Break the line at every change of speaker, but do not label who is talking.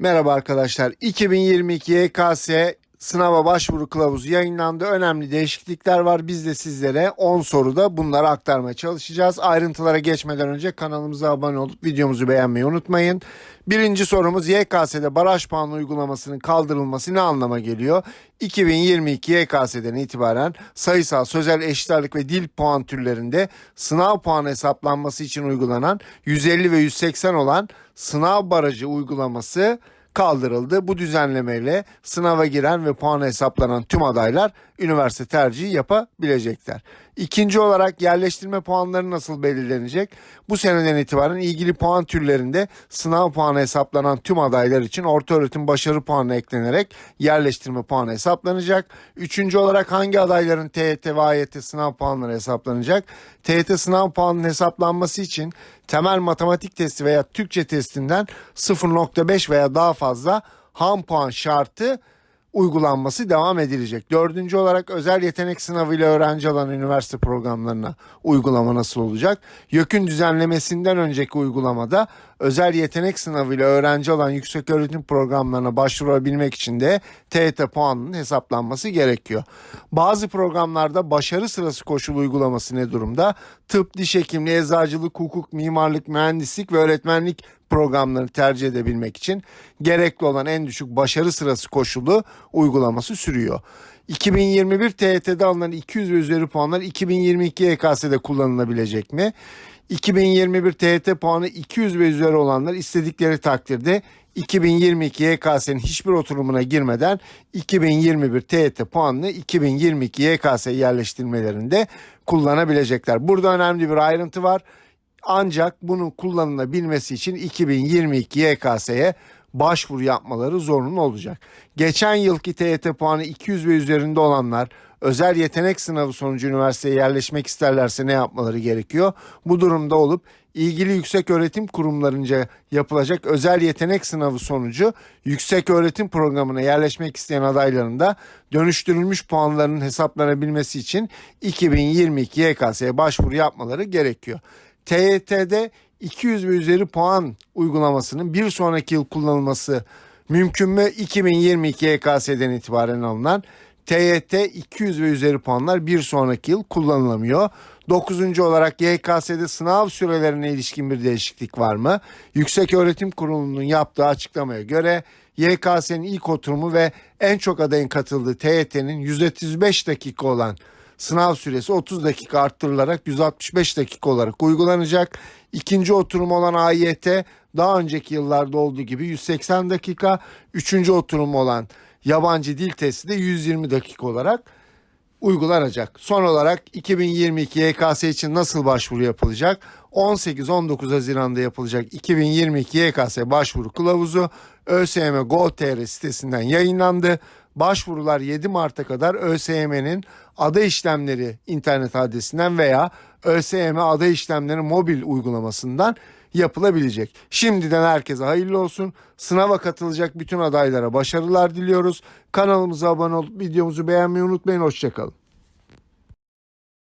Merhaba arkadaşlar. 2022 YKS sınava başvuru kılavuzu yayınlandı. Önemli değişiklikler var. Biz de sizlere 10 soruda bunları aktarmaya çalışacağız. Ayrıntılara geçmeden önce kanalımıza abone olup videomuzu beğenmeyi unutmayın. Birinci sorumuz YKS'de baraj puanı uygulamasının kaldırılması ne anlama geliyor? 2022 YKS'den itibaren sayısal, sözel eşit ve dil puan türlerinde sınav puanı hesaplanması için uygulanan 150 ve 180 olan sınav barajı uygulaması kaldırıldı. Bu düzenlemeyle sınava giren ve puan hesaplanan tüm adaylar üniversite tercihi yapabilecekler. İkinci olarak yerleştirme puanları nasıl belirlenecek? Bu seneden itibaren ilgili puan türlerinde sınav puanı hesaplanan tüm adaylar için orta öğretim başarı puanı eklenerek yerleştirme puanı hesaplanacak. Üçüncü olarak hangi adayların TYT ve AYT sınav puanları hesaplanacak? TYT sınav puanının hesaplanması için temel matematik testi veya Türkçe testinden 0.5 veya daha fazla ham puan şartı uygulanması devam edilecek. Dördüncü olarak özel yetenek sınavıyla öğrenci alan üniversite programlarına uygulama nasıl olacak? YÖK'ün düzenlemesinden önceki uygulamada özel yetenek sınavıyla öğrenci alan yüksek öğretim programlarına başvurabilmek için de TET puanının hesaplanması gerekiyor. Bazı programlarda başarı sırası koşulu uygulaması ne durumda? Tıp, diş hekimliği, eczacılık, hukuk, mimarlık, mühendislik ve öğretmenlik programlarını tercih edebilmek için gerekli olan en düşük başarı sırası koşulu uygulaması sürüyor. 2021 TYT'de alınan 200 ve üzeri puanlar 2022 YKS'de kullanılabilecek mi? 2021 TYT puanı 200 ve üzeri olanlar istedikleri takdirde 2022 YKS'nin hiçbir oturumuna girmeden 2021 TYT puanını 2022 YKS yerleştirmelerinde kullanabilecekler. Burada önemli bir ayrıntı var. Ancak bunun kullanılabilmesi için 2022 YKS'ye başvuru yapmaları zorunlu olacak. Geçen yılki TYT puanı 200 ve üzerinde olanlar özel yetenek sınavı sonucu üniversiteye yerleşmek isterlerse ne yapmaları gerekiyor? Bu durumda olup ilgili yüksek öğretim kurumlarınca yapılacak özel yetenek sınavı sonucu yüksek öğretim programına yerleşmek isteyen adayların da dönüştürülmüş puanlarının hesaplanabilmesi için 2022 YKS'ye başvuru yapmaları gerekiyor. TYT'de 200 ve üzeri puan uygulamasının bir sonraki yıl kullanılması mümkün mü? 2022 YKS'den itibaren alınan TYT 200 ve üzeri puanlar bir sonraki yıl kullanılamıyor. Dokuzuncu olarak YKS'de sınav sürelerine ilişkin bir değişiklik var mı? Yüksek Öğretim Kurulu'nun yaptığı açıklamaya göre YKS'nin ilk oturumu ve en çok adayın katıldığı TYT'nin 135 dakika olan sınav süresi 30 dakika arttırılarak 165 dakika olarak uygulanacak. İkinci oturum olan AYT daha önceki yıllarda olduğu gibi 180 dakika. Üçüncü oturum olan yabancı dil testi de 120 dakika olarak uygulanacak. Son olarak 2022 YKS için nasıl başvuru yapılacak? 18-19 Haziran'da yapılacak 2022 YKS başvuru kılavuzu ÖSYM Go.tr sitesinden yayınlandı. Başvurular 7 Mart'a kadar ÖSYM'nin ada işlemleri internet adresinden veya ÖSYM ada işlemleri mobil uygulamasından yapılabilecek. Şimdiden herkese hayırlı olsun. Sınava katılacak bütün adaylara başarılar diliyoruz. Kanalımıza abone olup videomuzu beğenmeyi unutmayın. Hoşçakalın.